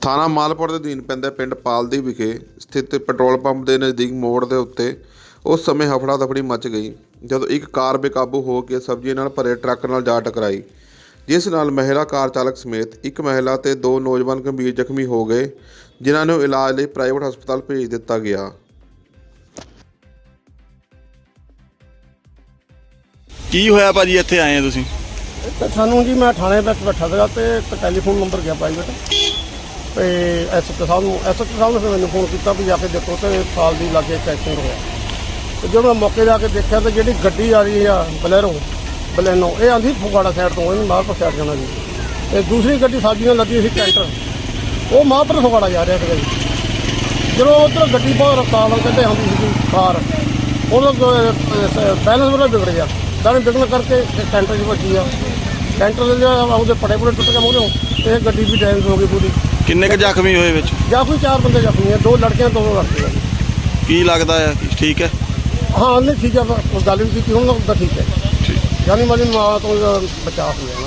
ਥਾਣਾ ਮਾਲਪੁਰ ਦੇ ਅਧੀਨ ਪੈਂਦੇ ਪਿੰਡ ਪਾਲਦੀ ਵਿਖੇ ਸਥਿਤ ਪੈਟਰੋਲ ਪੰਪ ਦੇ ਨਜ਼ਦੀਕ ਮੋੜ ਦੇ ਉੱਤੇ ਉਸ ਸਮੇਂ ਹਫੜਾ ਦਫੜੀ ਮਚ ਗਈ ਜਦੋਂ ਇੱਕ ਕਾਰ ਬੇਕਾਬੂ ਹੋ ਕੇ ਸਬਜ਼ੀ ਨਾਲ ਭਰੇ ਟਰੱਕ ਨਾਲ ਜਾ ਟਕਰਾਈ ਜਿਸ ਨਾਲ ਮਹਿਲਾ ਕਾਰ ਚਾਲਕ ਸਮੇਤ ਇੱਕ ਮਹਿਲਾ ਤੇ ਦੋ ਨੌਜਵਾਨ ਗੰਭੀਰ ਜ਼ਖਮੀ ਹੋ ਗਏ ਜਿਨ੍ਹਾਂ ਨੂੰ ਇਲਾਜ ਲਈ ਪ੍ਰਾਈਵੇਟ ਹਸਪਤਾਲ ਭੇਜ ਦਿੱਤਾ ਗਿਆ। ਕੀ ਹੋਇਆ ਭਾਜੀ? ਇੱਥੇ ਆਏ ਆ ਤੁਸੀਂ? ਤੇ ਸਾਨੂੰ ਜੀ ਮੈਂ ਥਾਣੇ ਵਿੱਚ ਬੈਠਾ ਸੀਗਾ ਤੇ ਇੱਕ ਟੈਲੀਫੋਨ ਨੰਬਰ ਗਿਆ ਪ੍ਰਾਈਵੇਟ ਤੇ ਐਸਐਚਓ ਸਾਹਿਬ ਨੂੰ ਐਸਐਚਓ ਸਾਹਿਬ ਨੇ ਫਿਰ ਮੈਨੂੰ ਫੋਨ ਕੀਤਾ ਵੀ ਜਾ ਕੇ ਦੇਖੋ ਤੇ ਸਾਲ ਦੀ ਲਾਗੇ ਇੱਕ ਐਕਸੀਡੈਂਟ ਹੋਇਆ। ਤੇ ਜਦੋਂ ਮੈਂ ਮੌਕੇ ਜਾ ਕੇ ਦੇਖਿਆ ਤੇ ਜਿਹੜੀ ਗੱਡੀ ਆ ਰਹੀ ਆ ਬਲੈਰੋ, ਬਲੈਨੋ, ਇਹ ਆਂਦੀ ਫਗਵਾੜਾ ਸਾਈਡ ਤੋਂ, ਇਹਨੂੰ ਮਾਹਪੁਰ ਸਾਈਡ ਜਾਣਾ ਜੀ। ਤੇ ਦੂਸਰੀ ਗੱਡੀ ਸਾਡੀ ਨਾਲ ਲੱਗੀ ਸੀ ਕੈਂਟਰ ਉਹ ਮਾਹਪੁਰ ਫਗਵਾੜਾ ਜਾ ਰਿਹਾ ਸੀਗਾ ਜੀ। ਜਦੋਂ ਉਧਰ ਗੱਡੀ ਬਹੁਤ ਰਫਤਾਰ ਨਾਲ ਕਹਿੰਦੇ ਆਉਂਦੀ ਸੀ ਕਾਰ ਉਹਦਾ ਬੈਲੈਂਸ ਬੜਾ ਵਿਗੜ ਗਿਆ। ਬੈਲੈਂਸ ਵਿਗੜਨ ਕਰਕੇ ਟੈਂਟਰ 'ਚ ਵੱਜੀ ਆ। ਕੈਂਟਰ ਦੇ ਜਿਹੜਾ ਉਹਦੇ ਪੜੇ ਪੜੇ ਟੁੱਟ ਗਏ ਮੂਹਰੋਂ ਤੇ ਇਹ ਗੱਡੀ ਵੀ ਡੈਮੇਜ ਹੋ ਗਈ ਪੂਰੀ। ਕਿੰਨੇ ਕ ਜ਼ਖਮੀ ਹੋਏ ਵਿੱਚ? ਜਾਂ ਕੋਈ ਚਾਰ ਬੰਦੇ ਜ਼ਖਮੀ ਆ ਦੋ ਲੜਕੀਆਂ ਦੋ ਲੜਕੇ ਆ। ਕੀ ਲੱਗਦਾ ਆ? ਠੀਕ ਹੈ? ਹਾਂ ਨਹੀਂ ਠੀਕ ਆ ਉਹ ਗੱਲ ਵੀ ਕੀਤੀ ਹੁਣ ਤਾਂ ਠੀਕ ਹੈ। ਠੀਕ। ਜਾਨੀ ਮਾਲੀ ਮਾਂ ਤੋਂ ਬਚਾਅ ਹੋਇਆ।